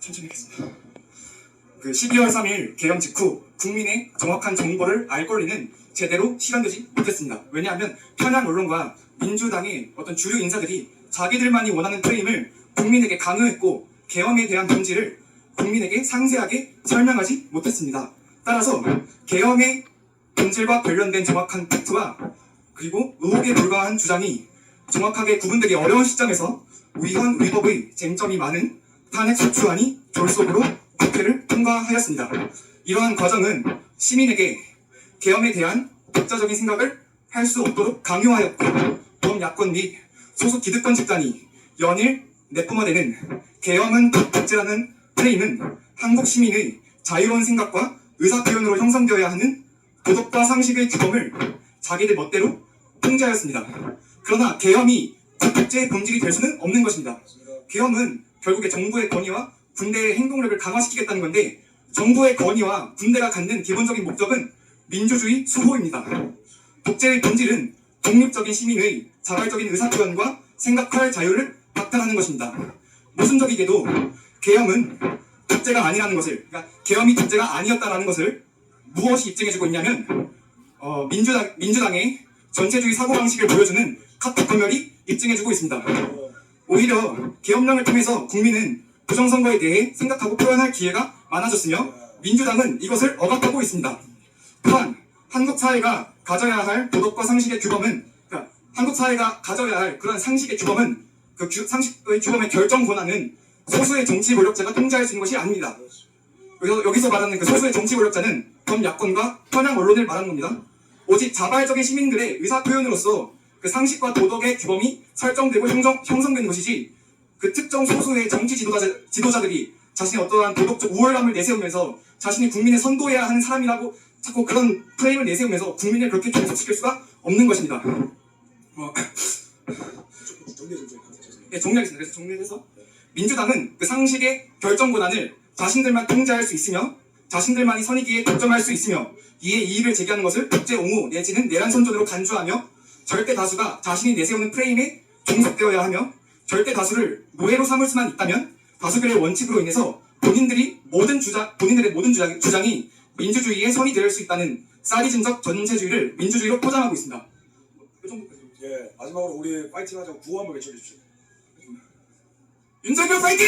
천천히 하겠습니다. 그 12월 3일 개헌 직후 국민의 정확한 정보를 알 권리는 제대로 실현되지 못했습니다. 왜냐하면 편향 언론과 민주당의 어떤 주류 인사들이 자기들만이 원하는 프레임을 국민에게 강요했고 계엄에 대한 본질을 국민에게 상세하게 설명하지 못했습니다. 따라서 계엄의 본질과 관련된 정확한 팩트와 그리고 의혹에 불과한 주장이 정확하게 구분되기 어려운 시점에서 위헌 위법의 쟁점이 많은 탄핵 소추안이 졸속으로 국회를 통과하였습니다. 이러한 과정은 시민에게 계엄에 대한 독자적인 생각을 할 수 없도록 강요하였고 범야권 및 소수 기득권 집단이 연일 내뿜어내는 계엄은 독재라는 프레임은 한국 시민의 자유로운 생각과 의사표현으로 형성되어야 하는 도덕과 상식의 규범을 자기들 멋대로 통제하였습니다. 그러나 계엄이 국제의 본질이 될 수는 없는 것입니다. 계엄은 결국에 정부의 권위와 군대의 행동력을 강화시키겠다는 건데 정부의 권위와 군대가 갖는 기본적인 목적은 민주주의 수호입니다. 독재의 본질은 독립적인 시민의 자발적인 의사표현과 생각할 자유를 박탈하는 것입니다. 모순적이게도 계엄은 독재가 아니라는 것을, 그러니까 계엄이 독재가 아니었다라는 것을 무엇이 입증해주고 있냐면 어, 민주당, 민주당의 전체주의 사고방식을 보여주는 카톡 검열이 입증해주고 있습니다. 오히려 계엄령을 통해서 국민은 부정선거에 대해 생각하고 표현할 기회가 많아졌으며 민주당은 이것을 억압하고 있습니다. 또한 한국 사회가 가져야 할 도덕과 상식의 규범은 그러니까 한국 사회가 가져야 할 그런 상식의 규범은 그 규- 상식의 규범의 결정 권한은 소수의 정치 권력자가 통제할 수 있는 것이 아닙니다. 여기서, 여기서 말하는 그 소수의 정치 권력자는 범 야권과 편향 언론을 말하는 겁니다. 오직 자발적인 시민들의 의사 표현으로서 그 상식과 도덕의 규범이 설정되고 형성, 형성되는 것이지 그 특정 소수의 정치 지도자, 지도자들이 자신의 어떠한 도덕적 우월감을 내세우면서 자신이 국민의 선도해야 하는 사람이라고 자꾸 그런 프레임을 내세우면서 국민을 그렇게 종속시킬 수가 없는 것입니다. 어. 죄송해요. 예, 정리하겠습니다. 그래서 정리해서 민주당은 그 상식의 결정 권한을 자신들만 통제할 수 있으며 자신들만이 선의기에 독점할 수 있으며 이에 이의를 제기하는 것을 국제 옹호 내지는 내란 선전으로 간주하며 절대 다수가 자신이 내세우는 프레임에 종속되어야 하며 절대 다수를 노예로 삼을 수만 있다면 다수결의 원칙으로 인해서 본인들이 모든 주장 본인들의 모든 주장, 주장이 민주주의의 선이 될 수 있다는 사리즘적 전체주의를 민주주의로 포장하고 있습니다. 이 정도- 예, 마지막으로 우리 파이팅 하자고 구호 한번 외쳐주십시오. 윤석열 파이팅!